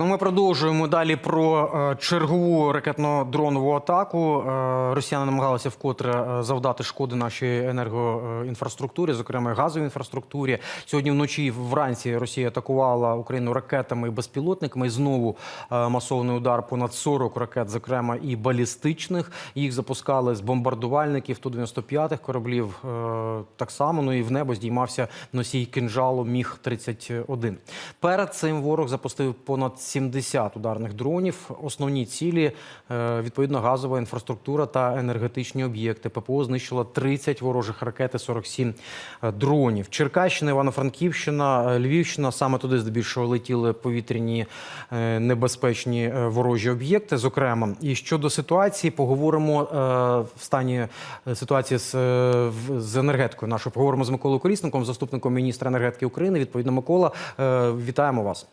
Ну ми продовжуємо далі про е, чергову ракетно-дронову атаку. Е, росіяни намагалися вкотре е, завдати шкоди нашій енергоінфраструктурі, зокрема газовій інфраструктурі. Сьогодні вночі вранці Росія атакувала Україну ракетами і безпілотниками. І знову масований удар понад 40 ракет, зокрема і балістичних. Їх запускали з бомбардувальників Ту-95 кораблів. е, так само. Ну і в небо здіймався носій кинжалу Міг 31 Перед цим ворог запустив понад 70 ударних дронів. Основні цілі е, відповідно газова інфраструктура та енергетичні об'єкти. ППО знищило 30 ворожих ракет і 47 дронів. Черкащина, Івано-Франківщина, е, Львівщина саме туди здебільшого летіли повітряні е, небезпечні е, ворожі об'єкти. Зокрема, і щодо ситуації, поговоримо е, в стані е, ситуації з, е, енергетикою. Нашою поговоримо з Миколою Колісником, заступником міністра енергетики України. Відповідно, Микола, е, вітаємо вас.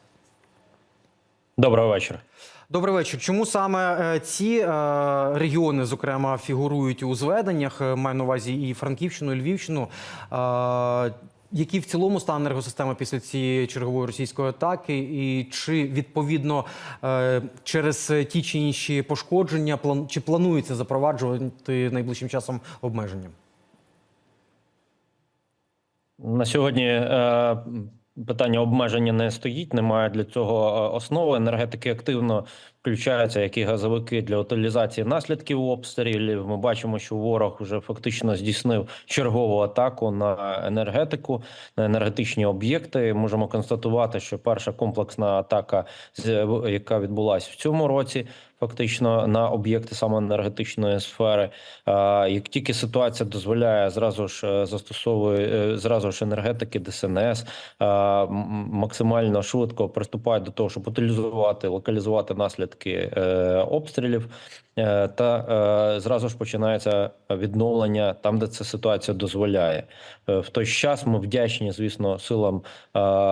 Доброго вечора. Добрий вечір. Чому саме е, ці е, регіони, зокрема, фігурують у зведеннях? Е, Маю на увазі і Франківщину, і Львівщину. Який в цілому стан енергосистеми після цієї чергової російської атаки, і чи відповідно через ті чи інші пошкодження чи планується запроваджувати найближчим часом обмеження? На сьогодні е, питання обмеження не стоїть, немає для цього е, основи. Енергетики активно включаються, як і газовики для утилізації наслідків обстрілів. Ми бачимо, що ворог вже фактично здійснив чергову атаку на енергетику, на енергетичні об'єкти. Можемо констатувати, що перша комплексна атака, яка відбулася в цьому році. Фактично на об'єкти саме енергетичної сфери, як тільки ситуація дозволяє, зразу ж е, застосовує е, зразу ж енергетики, ДСНС максимально швидко приступають до того, щоб утилізувати, локалізувати наслідки е, обстрілів. Е, Та е, зразу ж починається відновлення там, де це ситуація дозволяє. В той час ми вдячні, звісно, силам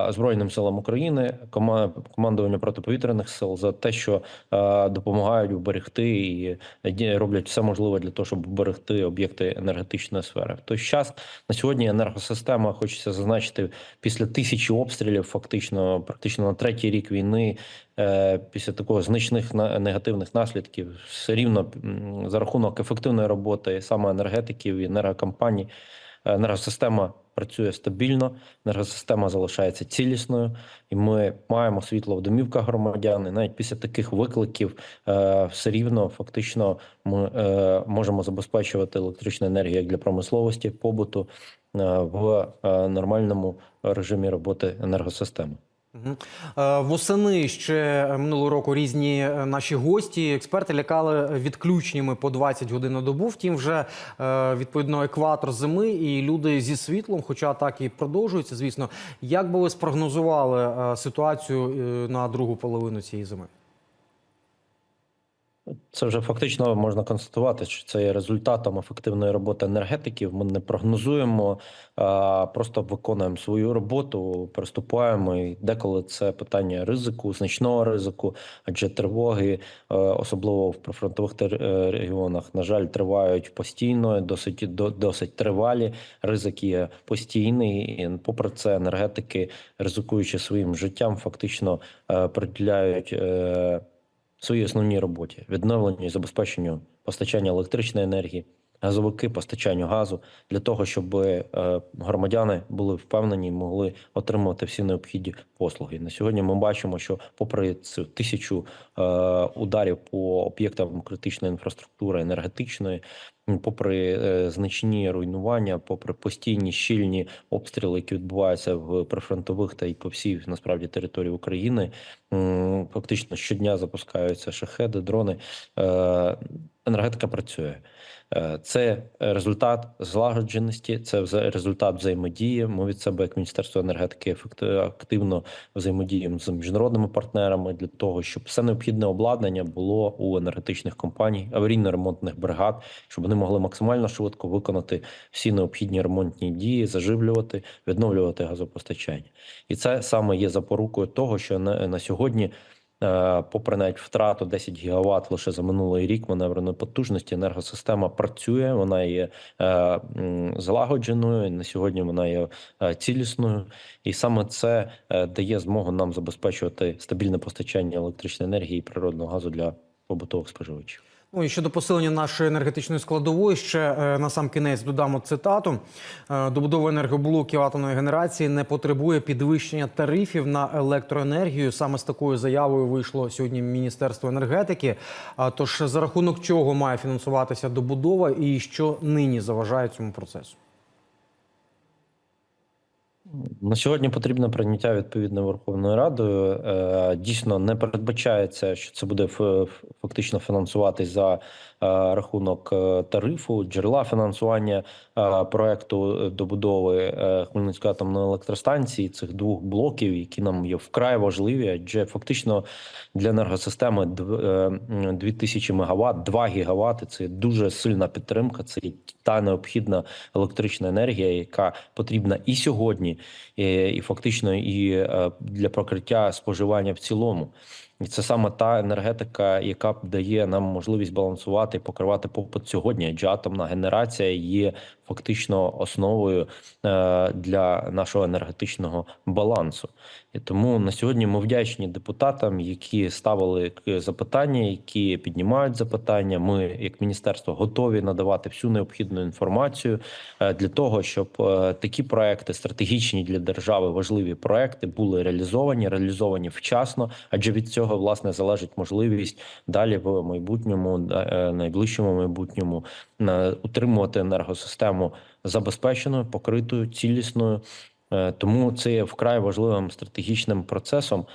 збройним силам України, кома- командуванню протиповітряних сил за те, що допомагають вберегти і роблять все можливе для того, щоб вберегти об'єкти енергетичної сфери. В той час на сьогодні енергосистема хочеться зазначити після тисячі обстрілів, фактично, практично на третій рік війни. Після такого значних негативних наслідків все рівно за рахунок ефективної роботи саме енергетиків і енергокомпаній енергосистема працює стабільно, енергосистема залишається цілісною, і ми маємо світло в домівках громадян. І навіть після таких викликів е, все рівно фактично ми е, можемо забезпечувати електричну енергію як для промисловості, побуту е, в е, нормальному режимі роботи енергосистеми. Е, Восени ще минулого року різні е, наші гості, експерти лякали відключеннями по 20 годин на добу. Втім, вже е, відповідно екватор зими і люди зі світлом, хоча так і продовжується, звісно. Як би ви спрогнозували е, ситуацію е, на другу половину цієї зими? Це вже фактично можна констатувати, що це є результатом ефективної роботи енергетиків. Ми не прогнозуємо, а просто виконуємо свою роботу, приступаємо. І деколи це питання ризику, значного ризику, адже тривоги, е, особливо в прифронтових е, регіонах, на жаль, тривають постійно, досить досить тривалі. Ризик є постійний. І попри це, енергетики, ризикуючи своїм життям, фактично е, приділяють. Своїй основній роботі відновленню і забезпеченню постачання електричної енергії, газовики, постачанню газу для того, щоб е, громадяни були впевнені і могли отримувати всі необхідні послуги. На сьогодні ми бачимо, що попри цю тисячу е, ударів по об'єктам критичної інфраструктури енергетичної. М, Попри е, значні руйнування, попри постійні щільні обстріли, які відбуваються в прифронтових та й по всій насправді території України, фактично щодня запускаються шахеди, дрони. Е, Енергетика працює. Е, Це результат злагодженості, це результат взаємодії. Ми від себе, як Міністерство енергетики, активно взаємодіємо з міжнародними партнерами для того, щоб все необхідне обладнання було у енергетичних компаній, аварійно-ремонтних бригад, щоб вони могли максимально швидко виконати всі необхідні ремонтні дії, заживлювати, відновлювати газопостачання. І це саме є запорукою того, що на, на сьогодні Е, Попри навіть втрату 10 гігават лише за минулий рік маневреної потужності, енергосистема працює, вона є е, злагодженою. На сьогодні вона є е, цілісною, і саме це дає змогу нам забезпечувати стабільне постачання електричної енергії і природного газу для побутових споживачів. Ну і щодо посилення нашої енергетичної складової, ще е, на сам кінець додамо цитату: Е, добудова енергоблоків атомної генерації не потребує підвищення тарифів на електроенергію. Саме з такою заявою вийшло сьогодні Міністерство енергетики. А тож за рахунок чого має фінансуватися добудова, і що нині заважає цьому процесу? На сьогодні потрібне прийняття відповідно Верховною Радою. Е, Дійсно не передбачається, що це буде фактично фінансуватись за е, рахунок е, тарифу, джерела фінансування проекту добудови Хмельницької атомної електростанції цих двох блоків, які нам є вкрай важливі, адже фактично для енергосистеми дв- е, м, 2000 МВт, 2 гігавати – це дуже сильна підтримка. Це та необхідна електрична енергія, яка потрібна і сьогодні, і, фактично і е, для прокриття споживання в цілому. І це саме та енергетика, яка дає нам можливість балансувати і покривати попит сьогодні. Адже атомна генерація є фактично основою е, для нашого енергетичного балансу. І тому на сьогодні ми вдячні депутатам, які ставили запитання, які піднімають запитання. Ми, як міністерство, готові надавати всю необхідну інформацію е, для того, щоб е, такі проекти, стратегічні для держави, важливі проекти, були реалізовані, реалізовані вчасно, адже від цього власне залежить можливість далі в майбутньому, да, е, найближчому майбутньому е, утримувати енергосистему забезпеченою, покритою, цілісною. Е, Тому це є вкрай важливим стратегічним процесом. Е,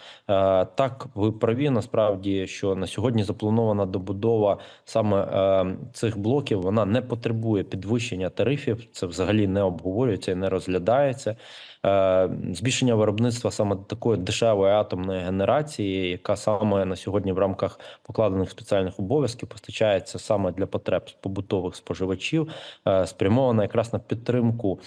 Так, ви праві насправді, що на сьогодні запланована добудова саме е, цих блоків. Вона не потребує підвищення тарифів. Це взагалі не обговорюється і не розглядається. Збільшення виробництва саме такої дешевої атомної генерації, яка саме на сьогодні в рамках покладених спеціальних обов'язків постачається саме для потреб побутових споживачів, спрямована якраз на підтримку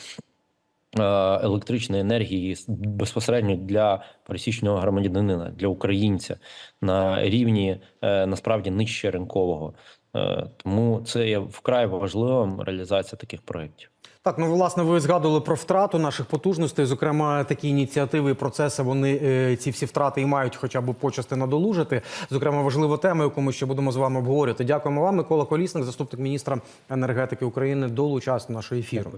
електричної енергії безпосередньо для пересічного громадянина, для українця на рівні е, насправді нижче ринкового. Е, Тому це є вкрай важливим реалізація таких проєктів. Так, ну власне, ви згадували про втрату наших потужностей. Зокрема, такі ініціативи і процеси вони е, ці всі втрати і мають хоча б почасти надолужити. Зокрема, важлива тема, яку ми ще будемо з вами обговорювати. Дякуємо вам, Микола Колісник, заступник міністра енергетики України, долучався до нашого ефіру.